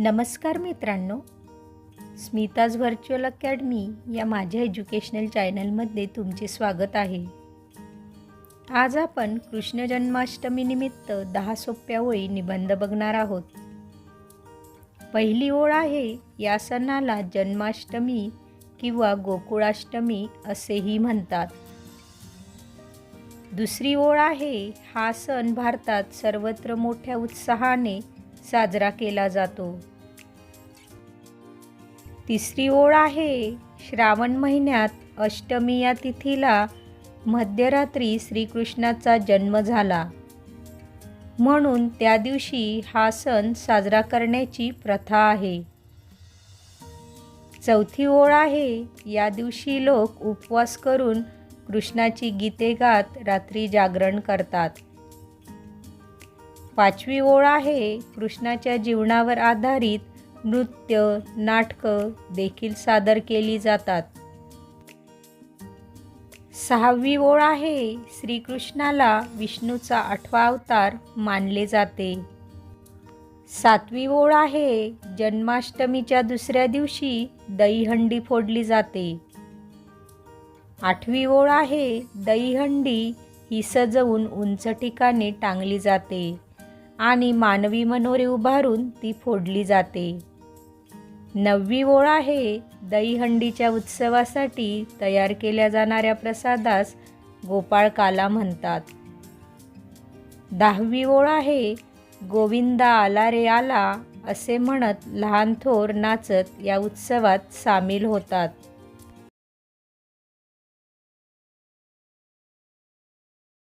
नमस्कार मित्रांनो. Smita's virtual academy या माझ्या एज्युकेशनल चॅनलमध्ये तुमचे स्वागत आहे. आज आपण कृष्ण जन्माष्टमीनिमित्त दहा सोप्या ओळी निबंध बघणार आहोत. पहिली ओळ आहे या सणाला जन्माष्टमी किंवा गोकुळाष्टमी असेही म्हणतात. दुसरी ओळ आहे हा सण भारतात सर्वत्र मोठ्या उत्साहाने साजरा केला जातो. तिसरी ओळ आहे श्रावण महिन्यात अष्टमी या तिथीला मध्यरात्री श्रीकृष्णाचा जन्म झाला. म्हणून त्या दिवशी हा सण साजरा करण्याची प्रथा आहे. चौथी ओळ आहे या दिवशी लोक उपवास करून कृष्णाची गीते गात रात्री जागरण करतात. पाचवी ओळ आहे. कृष्णाच्या जीवनावर आधारित नृत्य नाटकं देखील सादर केली जातात. सहावी ओळ आहे. श्रीकृष्णाला विष्णूचा आठवा अवतार मानले जाते. सातवी ओळ आहे. जन्माष्टमीच्या दुसऱ्या दिवशी दहीहंडी फोडली जाते. आठवी ओळ आहे. दहीहंडी ही सजवून उंच ठिकाणी टांगली जाते. आणि मानवी मनोरे उभारून ती फोडली जाते. नववी ओळ आहे दहीहंडीच्या उत्सवासाठी तयार केल्या जाणाऱ्या प्रसादास गोपाळकाला म्हणतात. दहावी ओळ आहे गोविंदा आला रे आला असे म्हणत लहान थोर नाचत या उत्सवात सामील होतात.